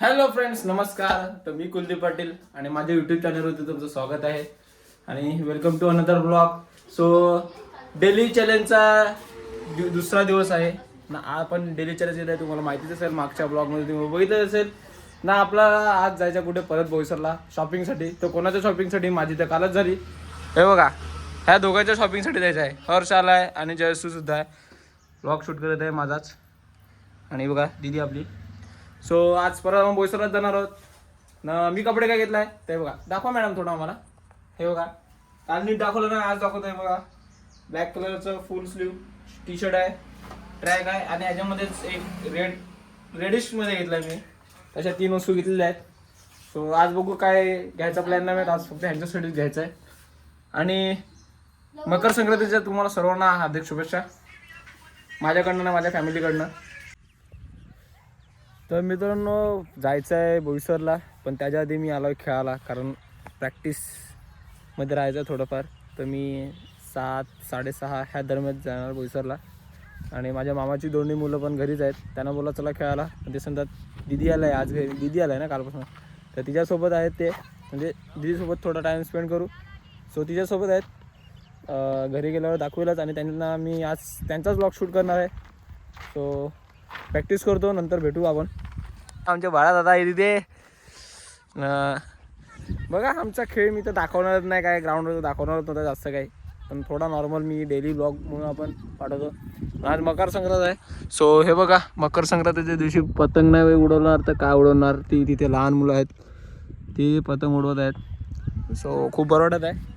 Hello friends नमस्कार. तर मी कुलदीप पाटील आणि माझ्या युट्यूब चॅनलवरती तुमचं स्वागत आहे. आणि welcome to another blog so daily चॅलेंजचा दु- दुसरा दिवस आहे. ना आपण डेली चॅलेंज येत आहे तुम्हाला माहितीच असेल मागच्या ब्लॉगमध्ये तुम्ही बघितलं असेल. ना आपला आज जायचं कुठे परत बोईसरला शॉपिंगसाठी तर कोणाच्या शॉपिंगसाठी माझी तर कालच झाली. हे बघा ह्या दोघांच्या शॉपिंगसाठी जायचं आहे हर्ष आला आहे आणि जयसू सुद्धा आहे. ब्लॉग शूट करत आहे माझाच. आणि बघा दिदी आपली. सो आज परत आपण बोईसरलाच जाणार आहोत. न मी कपडे काय घेतलाय? ते बघा. दाखवा मॅडम थोडं आम्हाला. हे बघा. काल नीट दाखवलं ना आज दाखवतोय बघा. ब्लॅक कलरचं फुल स्लीव टी शर्ट आहे. ट्रॅक आहे. आणि याच्यामध्येच एक रेड रेडिशमध्ये घेतला घेतलाय मी. तशा तीन वस्तू घेतलेल्या आहेत. सो आज बघू काय घ्यायचा प्लॅन नाही आज फक्त ह्यांच्यासाठीच घ्यायचं आहे आणि मकर संक्रांतीच्या तुम्हाला सर्वांना हार्दिक शुभेच्छा. माझ्याकडनं ना माझ्या फॅमिलीकडनं. तर मित्रांनो जायचं आहे बोईसरला पण त्याच्या आधी मी आलो आहे खेळायला कारण प्रॅक्टिसमध्ये राहायचं आहे थोडंफार. तर मी सात साडेसहा ह्या दरम्यान जाणार बोईसरला. आणि माझ्या मामाची दोन्ही मुलं पण घरीच आहेत. त्यांना बोला चला खेळायला. पण ते सांगतात दिदी आला आहे आज घरी. दिदी आला आहे ना कालपासून. तर तिच्यासोबत आहेत ते. म्हणजे दिदीसोबत थोडा टाईम स्पेंड करू. सो तिच्यासोबत आहेत. घरी गेल्यावर दाखवेलच आणि त्यांना मी आज त्यांचाच ब्लॉग शूट करणार आहे. सो प्रॅक्टिस करतो नंतर भेटू आपण. आमच्या बाळा दादा आहे तिथे. बघा आमचा खेळ मी तर दाखवणारच नाही काय ग्राउंडवर दाखवणारच नव्हता जास्त काही. पण थोडा नॉर्मल मी डेली ब्लॉग म्हणून आपण पाठवतो. आज मकर संक्रांत आहे. सो हे बघा मकर संक्रांतीच्या दिवशी पतंग नाही उडवणार तर काय उडवणार? ती तिथे लहान मुलं आहेत. ती पतंग उडवत आहेत. सो खूप बरं वाटत आहे.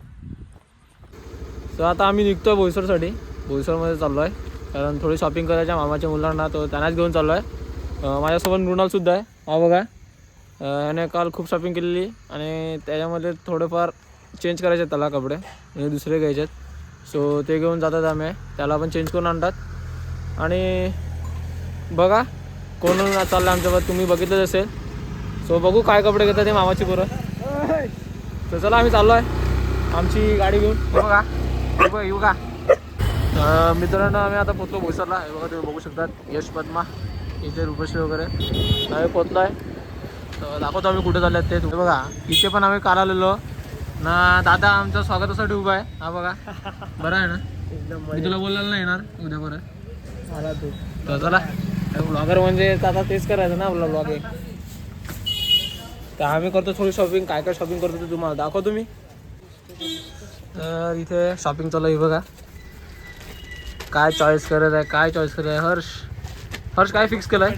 सो आता आम्ही निघतो बोईसरसाठी बोईसरमध्ये चाललो आहे कारण थोडी शॉपिंग करायच्या मामाच्या मुलांना तो त्यांनाच घेऊन चाललो आहे माझ्यासोबत मृणालसुद्धा आहे. हा बघा. याने काल खूप शॉपिंग केलेली आणि त्याच्यामध्ये थोडेफार चेंज करायचे आहेत त्याला कपडे. म्हणजे दुसरे घ्यायचे आहेत. सो ते घेऊन जातात आम्ही. त्याला पण चेंज करून आणतात. आणि बघा कोण चाललं आमच्याबरोबर तुम्ही बघितलंच असेल. सो बघू काय कपडे घेतात ते मामाची पोरं. तर चला आम्ही चाललो आहे आमची गाडी घेऊन. बघा. हे बघा येऊ का? मित्रांनो आम्ही आता पोचलो भोसरला हे बघा तुम्ही बघू शकतात यश पद्मा इथे रुपश्री वगैरे. आम्ही पोचलो आहे तर दाखवतो आम्ही कुठे चालले ते. तुम्ही बघा इथे पण आम्ही काल आलेलो. ना दादा आमच्या स्वागतासाठी उभा आहे. हा बघा. बरं आहे ना? मी तुला बोलायला नाही येणार. उद्या बरं आला तू. तर चला. ब्लॉगर म्हणजे आता तेच करायचं ना आपला ब्लॉग एक. तर आम्ही करतो थोडी शॉपिंग काय काय शॉपिंग करतो ते तुम्हाला दाखवतो मी तर इथे शॉपिंग चालू आहे बघा. काय चॉईस करत आहे काय चॉईस करत आहे हर्ष. हर्ष काय फिक्स केलं आहे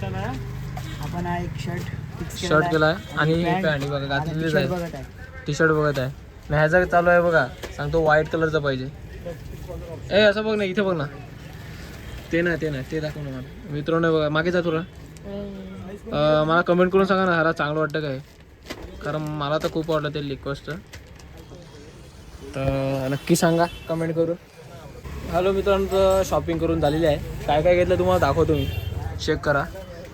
आपण हा एक शर्ट शर्ट केला आहे. आणि पॅन्ट बघा घातलेलीच t-shirt आहे. टी शर्ट बघत आहे. आणि ह्याचा चालू आहे बघा. सांगतो व्हाईट कलरचा पाहिजे. ए असं बघ ना इथे बघ ना. ते नाही ते नाही ते दाखव ना मला. मित्रांनो बघा मागे जा तुला मला कमेंट करून सांगा ना ह्याला चांगलं वाटतं काय? कारण मला तर खूप आवडलं ते रिक्वेस्ट तर नक्की सांगा कमेंट करून. हॅलो मित्रांनो शॉपिंग करून झालेली आहे. काय काय घेतलं तुम्हाला दाखवतो मी चेक करा.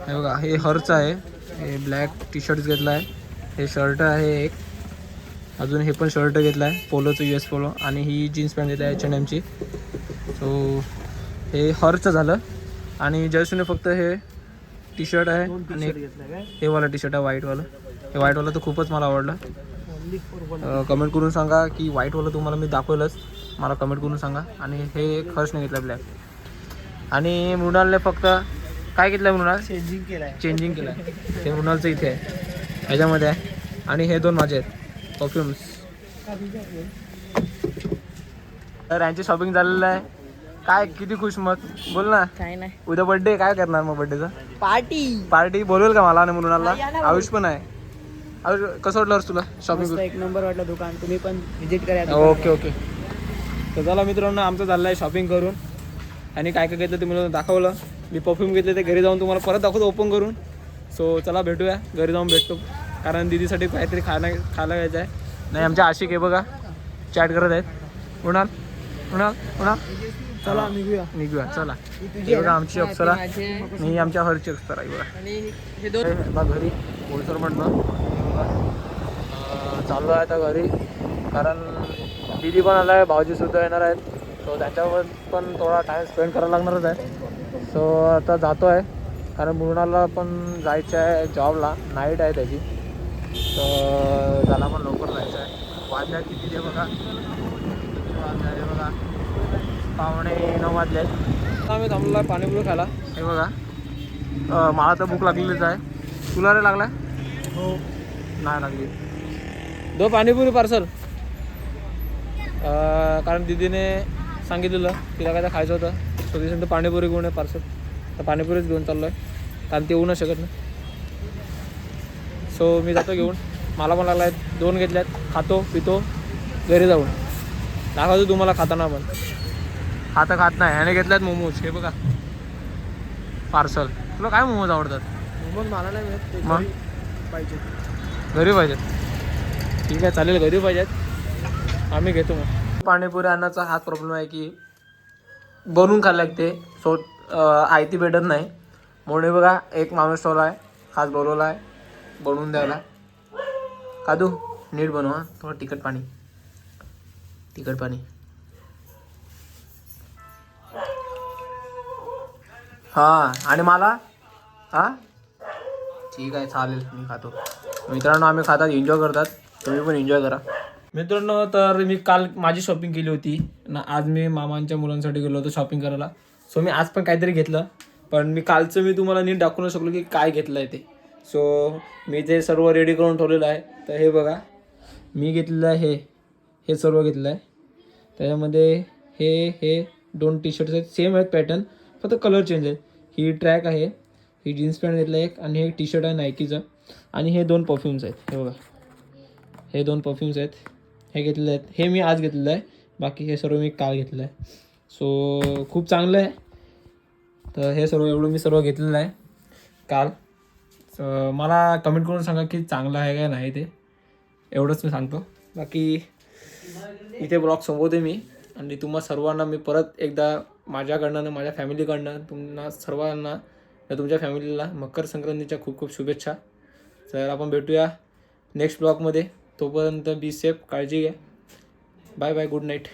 हे बघा हे हर्च आहे. हे ब्लॅक टी शर्ट घेतला आहे. हे शर्ट आहे एक. अजून हे पण शर्ट घेतलं आहे. पोलोचं यू एस पोलो आणि ही जीन्स पॅन्ट घेतली आहे एच एन एमची सो हे हर्चं झालं. आणि जयसूने फक्त हे टी शर्ट आहे आणि हे वाला टी शर्ट आहे व्हाईटवालं हे व्हाईटवालं तर खूपच मला आवडलं. कमेंट करून सांगा की व्हाईटवालं तुम्हाला मी दाखवलंच. मला कमेंट करून सांगा. आणि हे एक हर्षने घेतलं ब्लॅक आणि मृणालने फक्त काय घेतलं मृणाल? Changing केलाय. चेंजिंग केलं आहे ते मृणालचं इथे आहे. ह्याच्यामध्ये आहे. आणि हे दोन माझे आहेत. परफ्युम्स तर यांची शॉपिंग झालेलं आहे. काय किती खुश मग? बोल ना. काय नाही. उद्या बर्थडे काय करणार मग बर्थडेचा पार्टी पार्टी बोलवेल का मला आणि मृणालला? आयुष पण आहे. आयुष कसं वाटलं तुला? शॉपिंग एक नंबर वाटलं दुकान. तुम्ही पण विजिट करा ओके. ओके तर चला मित्रांनो आमचं चाललं आहे शॉपिंग करून. आणि काय काय घेतलं तुम्ही दाखवलं. मी परफ्यूम घेतले ते घरी जाऊन तुम्हाला परत दाखवतो ओपन करून. सो चला भेटूया. घरी जाऊन भेटतो. कारण दिदीसाठी काहीतरी खायला खायला घ्यायचं आहे नाही आमच्या आशिक आहे बघा. चॅट करत आहेत. उणाल उणाल उणाल चला निघूया. निघूया. चला. बघा? आमची अप्सरा. ही आमच्या हरची अप्सरा बघा. आणि हे दोन चालू चाललो आहे आता घरी. कारण दिदी पण आला आहे भाऊजीसुद्धा येणार आहेत. सो त्याच्यावर पण थोडा टाईम स्पेंड करायला लागणारच आहे. सो आता जातो आहे कारण मुरणाला पण जायचं आहे जॉबला नाईट आहे त्याची. तर त्याला पण लवकर जायचं आहे. वाजल्या किती ते बघा. किती वाजले बघा. पावणे नऊ वाजले. आम्ही थांबलो आहे पाणीपुरी खायला. हे बघा. मला तर भूक लागलेलीच आहे. तुला रे लागला हो. नाही लागली दो पाणीपुरी पार्सल कारण दीदीने सांगितलेलं तिला काय तर खायचं होतं. सो तिथे पाणीपुरी घेऊन आहे पार्सल तर पाणीपुरीच घेऊन चाललो आहे कारण ते येऊ नाही शकत नाही सो मी जातो घेऊन. मला पण लागला आहे दोन घेतल्यात. खातो पितो घरी जाऊन. दाखवतो तुम्हाला खाताना पण. खाता खात नाही. ह्याने घेतल्यात मोमोज. हे बघा. पार्सल तुला काय मोमोज आवडतात? मग मला नाही मिळत ते मग? घरी पाहिजे. घरी पाहिजेत. ठीक आहे चालेल घरी पाहिजेत. आम्ही घेतो मग. पाणीपुरी आणण्याचा हाच प्रॉब्लेम आहे की बनवून खायला लागते. सो आयती भेटत नाही. म्हणून बघा एक माणूस ठेवला आहे खास बोलवला आहे बनवून द्यायला. कादू नीट बनव हा. थोडं तिखट पाणी. तिखट पाणी. हां आणि मला हां? ठीक आहे चालेल मी खातो. मित्रांनो आम्ही खातात एन्जॉय करतात. तुम्ही पण एन्जॉय करा. मित्रांनो तर मी काल माझी शॉपिंग केली होती. ना आज मी मामांच्या मुलांसाठी गेलो होतो शॉपिंग करायला. सो मी आज पण काहीतरी घेतलं. पण मी कालचं मी तुम्हाला नीट दाखवू नाही शकलो की काय घेतलं आहे ते. सो मी ते सर्व रेडी करून ठेवलेलं आहे. तर हे बघा मी घेतलेलं आहे हे हे सर्व घेतलं आहे त्याच्यामध्ये हे हे दोन टी शर्ट्स आहेत. सेम आहेत पॅटर्न फक्त कलर चेंज आहे ही ट्रॅक आहे. ही जीन्स पॅन्ट घेतलं एक आणि हे टी शर्ट आहे नायकीचं आणि हे दोन परफ्युम्स आहेत. हे बघा. हे दोन परफ्युम्स आहेत. हे घेतलेले आहेत. हे मी आज घेतलेलं आहे. बाकी हे सर्व मी काल घेतलं आहे. सो खूप चांगलं आहे. तर हे सर्व एवढं मी सर्व घेतलेलं आहे. काल. मला कमेंट करून सांगा की चांगलं आहे का नाही ते. एवढंच मी सांगतो. बाकी इथे ब्लॉग संपवते मी. आणि तुम्हा सर्वांना मी परत एकदा माझ्याकडनं आणि माझ्या फॅमिलीकडनं तुम्हाला सर्वांना या तुमच्या फॅमिलीला मकर संक्रांतीच्या खूप खूप शुभेच्छा. तर आपण भेटूया नेक्स्ट ब्लॉगमध्ये तोपर्यंत बी सेफ काळजी घ्या. Bye bye good night